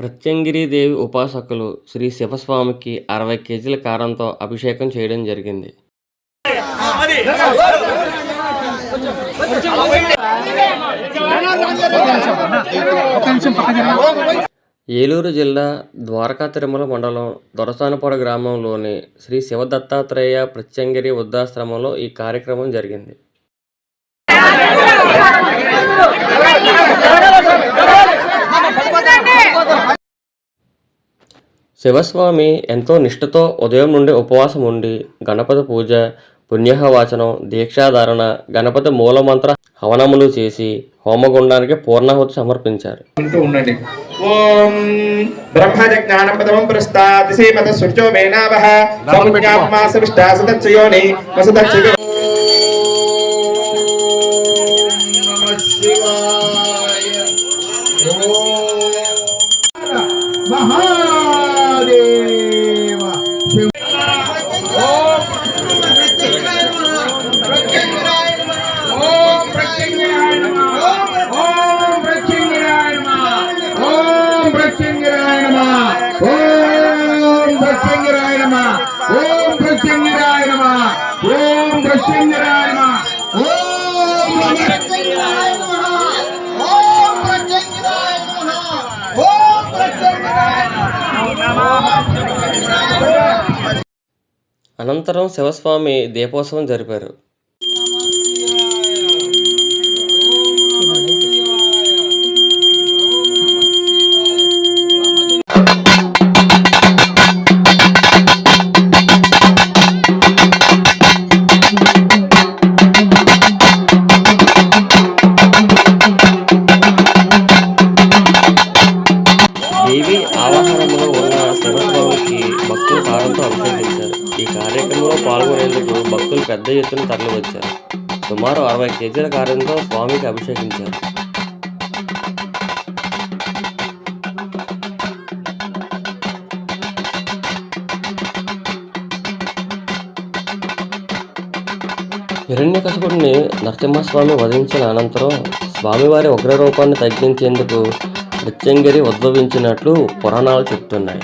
ప్రత్యంగిరీదేవి ఉపాసకులు శ్రీ శివస్వామికి అరవై కేజీల కారంతో అభిషేకం చేయడం జరిగింది. ఏలూరు జిల్లా ద్వారకా తిరుమల మండలం దొరసానపాడు గ్రామంలోని శ్రీ శివదత్తాత్రేయ ప్రత్యంగిరి వృద్ధాశ్రమంలో ఈ కార్యక్రమం జరిగింది. శివస్వామి ఎంతో నిష్ఠతో ఉదయం నుండి ఉపవాసం ఉండి గణపతి పూజ పుణ్యహవాచనం దీక్షాధారణ గణపతి మూలమంత్ర హవనములు చేసి హోమగుండానికి పూర్ణాహుతి సమర్పించారు. ఓం బ్రహ్మజ జ్ఞానం శ్రీమత మేనావహ. ఓం నమః. ఓం ప్రత్యంగిరాయ నమః. ఓం ప్రత్యంగిరాయ నమః. ఓం ప్రత్యంగిరాయ నమః. ఓం ప్రత్యంగిరాయ అనంతరం శివస్వామి దీపోత్సవం జరిపారు. భక్తులు పెద్ద ఎత్తున తరలివచ్చారు. సుమారు అరవై కేజీల కార్యంతో స్వామికి అభిషేకించారు. హిరణ్యకశపుడిని నరసింహస్వామి వధించిన అనంతరం స్వామివారి ఉగ్రరూపాన్ని తగ్గించేందుకు మృత్యంగిరి ఉద్భవించినట్లు పురాణాలు చెప్తున్నాయి.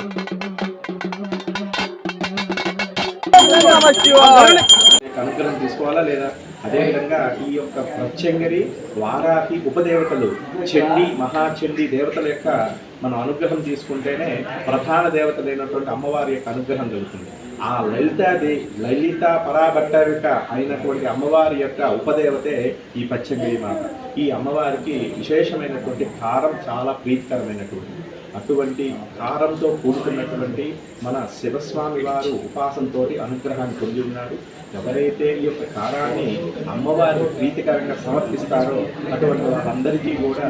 అనుగ్రహం తీసుకోవాలా లేదా అదేవిధంగా ఈ యొక్క ప్రత్యంగరి వారాహి ఉపదేవతలు చండి మహాచండి దేవతల యొక్క మనం అనుగ్రహం తీసుకుంటేనే ప్రధాన దేవతలైనటువంటి అమ్మవారి యొక్క అనుగ్రహం కలుగుతుంది ఆ లలితాది లలిత పరాభట్టారిక అయినటువంటి అమ్మవారి యొక్క ఉపదేవతే ఈ పచ్చంగిరి మాత. ఈ అమ్మవారికి విశేషమైనటువంటి కారం చాలా ప్రీతికరమైనటువంటి అటువంటి కారంతో కూడుకున్నటువంటి మన శివస్వామి వారు ఉపాసంతో అనుగ్రహాన్ని పొంది ఉన్నారు ఎవరైతే ఈ యొక్క కారాన్ని అమ్మవారు ప్రీతికరంగా సమర్పిస్తారో అటువంటి వారందరికీ కూడా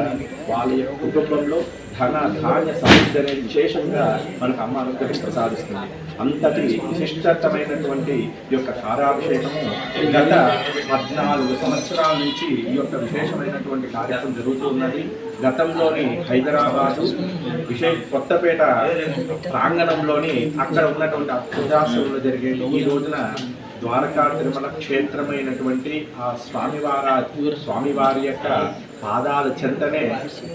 వాళ్ళ యొక్క కుటుంబంలో ధన ధాన్య సమృద్ధి అనేది విశేషంగా మనకు అమ్మ అనుగ్రహం ప్రసాదిస్తుంది. అంతటి విశిష్టతమైనటువంటి ఈ యొక్క కారాభిషేకము గత పద్నాలుగు సంవత్సరాల నుంచి ఈ యొక్క విశేషమైనటువంటి కార్యక్రమం జరుగుతూ ఉన్నది. గతంలోని హైదరాబాదు విశేష కొత్తపేట ప్రాంగణంలోని అక్కడ ఉన్నటువంటి అద్భుతాశ్రమంలో జరిగే ఈ రోజున ద్వారకా తిరుమల క్షేత్రమైనటువంటి ఆ స్వామివారి స్వామివారి యొక్క పాదాల చెంతనే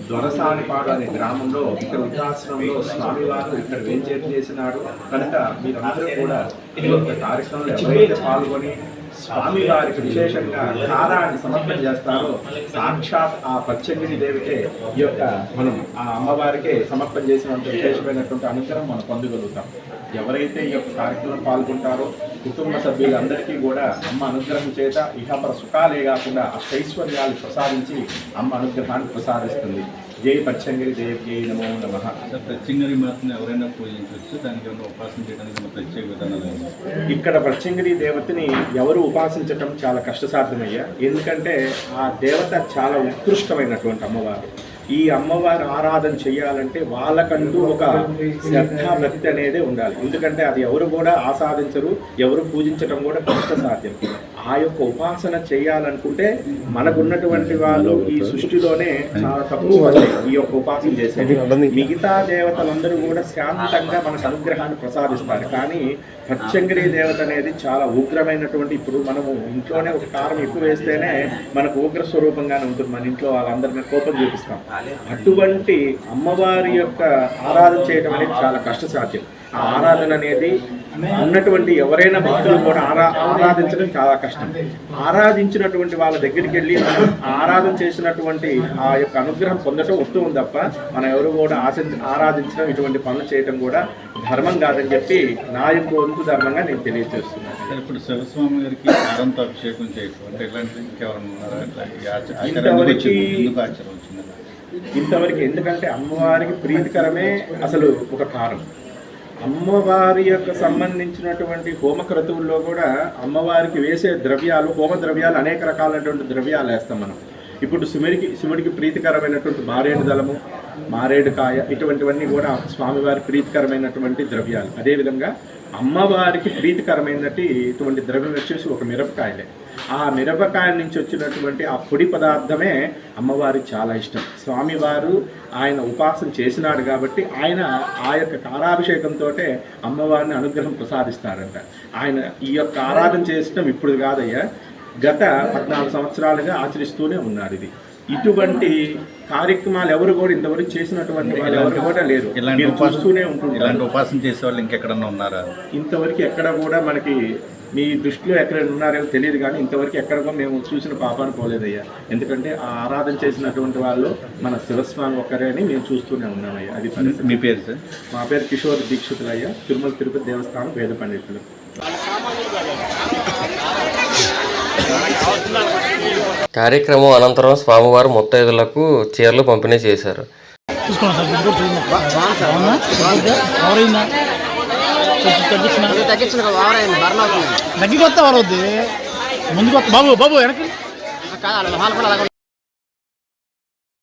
దొరసానిపాడు అనే గ్రామంలో ఇక్కడ వృద్ధాశ్రమంలో స్వామివారు ఇక్కడ వేంచేతి చేసినాడు కనుక మీరందరూ కూడా ఈ యొక్క కార్యక్రమంలో ఎవరైతే పాల్గొని స్వామి వారికి విశేషంగా కారాన్ని సమర్పణ చేస్తారో. సాక్షాత్ ఆ పచ్చగిరి దేవికే ఈ యొక్క మనం ఆ అమ్మవారికే సమర్పణ చేసినంత విశేషమైనటువంటి అనుగ్రహం మనం పొందగలుగుతాం. ఎవరైతే ఈ యొక్క కార్యక్రమం పాల్గొంటారో కుటుంబ సభ్యులందరికీ కూడా అమ్మ అనుగ్రహం చేత ఇహపర సుఖాలే కాకుండా అష్టైశ్వర్యాలు ప్రసాదించి అమ్మ అనుగ్రహాన్ని ప్రసాదిస్తుంది. జై పచ్చంగిరి దేవి నమో నమ. ప్రత్యంగరి మాత్రం ఎవరైనా పూజించవచ్చు. దానికి ఏమైనా ఉపాసన చేయడానికి ప్రత్యేక విధానాలు? ఇక్కడ ప్రత్యంగిరి దేవతని ఎవరు ఉపాసించటం చాలా కష్టసాధ్యమయ్యా. ఎందుకంటే ఆ దేవత చాలా ఉత్కృష్టమైనటువంటి అమ్మవారు. ఈ అమ్మవారి ఆరాధన చేయాలంటే వాళ్ళకంటూ ఒక శ్రద్ధ భక్తి అనేది ఉండాలి. ఎందుకంటే అది ఎవరు కూడా ఆసాదించరు ఎవరు పూజించటం కూడా కష్ట సాధ్యం ఆ యొక్క ఉపాసన చేయాలనుకుంటే మనకున్నటువంటి వాళ్ళు ఈ సృష్టిలోనే చాలా తక్కువ ఈ యొక్క ఉపాసన చేసేది మిగతా దేవతలందరూ కూడా శాంతంగా మనకు అనుగ్రహాన్ని ప్రసాదిస్తారు. కానీ ప్రత్యంగిరి దేవత అనేది చాలా ఉగ్రమైనటువంటి ఇప్పుడు మనము ఇంట్లోనే ఒక కారం ఎక్కువ వేస్తేనే మనకు ఉగ్ర స్వరూపంగానే ఉంటుంది. మన ఇంట్లో వాళ్ళందరినీ కోపం చూపిస్తాం. అటువంటి అమ్మవారి యొక్క ఆరాధన చేయడం అనేది చాలా కష్టసాధ్యం. సాధ్యం ఆరాధన అనేది ఉన్నటువంటి ఎవరైనా భక్తులు కూడా ఆరా ఆరాధించడం చాలా కష్టం. ఆరాధించినటువంటి వాళ్ళ దగ్గరికి వెళ్ళి ఆరాధన చేసినటువంటి ఆ యొక్క అనుగ్రహం పొందడం ఉత్తమం తప్ప మనం ఎవరు కూడా ఆశ ఆరాధించడం ఇటువంటి పనులు చేయడం కూడా ధర్మం కాదని చెప్పి నా యొక్క వంతు ధర్మంగా నేను తెలియజేస్తున్నాను. ఇప్పుడు శివస్వామి గారికి అభిషేకం చేయటం అంటే ఇంతవరకు ఎందుకంటే అమ్మవారికి ప్రీతికరమే అసలు ఒక కారణం. అమ్మవారి యొక్క సంబంధించినటువంటి హోమ క్రతువుల్లో కూడా అమ్మవారికి వేసే ద్రవ్యాలు హోమ ద్రవ్యాలు అనేక రకాలైనటువంటి ద్రవ్యాలు వేస్తాం మనం. ఇప్పుడు శివుడికి శివుడికి ప్రీతికరమైనటువంటి మారేడు దళము మారేడు కాయ ఇటువంటివన్నీ కూడా స్వామివారి ప్రీతికరమైనటువంటి ద్రవ్యాలు. అదేవిధంగా అమ్మవారికి ప్రీతికరమైనటువంటి ఇటువంటి ద్రవ్యం వచ్చేసి ఒక మిరపకాయలే. ఆ మిరపకాయ నుంచి వచ్చినటువంటి ఆ పొడి పదార్థమే అమ్మవారికి చాలా ఇష్టం. స్వామివారు ఆయన ఉపాసన చేసినాడు కాబట్టి ఆయన ఆ యొక్క కారాభిషేకంతో అమ్మవారిని అనుగ్రహం ప్రసాదిస్తారంట. ఆయన ఈ యొక్క ఆరాధన చేసిన ఇప్పుడు కాదయ్యా గత పద్నాలుగు సంవత్సరాలుగా ఆచరిస్తూనే ఉన్నారు ఇది. ఇటువంటి కార్యక్రమాలు ఎవరు కూడా ఇంతవరకు చేసినటువంటి వాళ్ళు ఎవరు కూడా లేరు. ఇలాంటి చూస్తూనే ఉంటుంటారు. ఇలాంటి ఉపాసన చేసే వాళ్ళు ఇంకెక్కడన్నా ఉన్నారా? ఇంతవరకు ఎక్కడ కూడా మనకి మీ దృష్టిలో ఎక్కడ ఉన్నారో తెలియదు కానీ ఇంతవరకు ఎక్కడ కూడా మేము చూసిన పాపాన్ని పోలేదయ్యా. ఎందుకంటే ఆ ఆరాధన చేసినటువంటి వాళ్ళు మన శివస్వామి ఒక్కరే అని మేము చూస్తూనే ఉన్నామయ్యా. అది మీ పేరు సార్? మా పేరు కిషోర్ దీక్షితులు అయ్యా తిరుమల తిరుపతి దేవస్థానం వేద పండితులు. కార్యక్రమం అనంతరం స్వామివారు ముత్తైదులకు చీరలు పంపిణీ చేశారు. ముందుకు వస్తా బాబు బాబు వెనక్కి.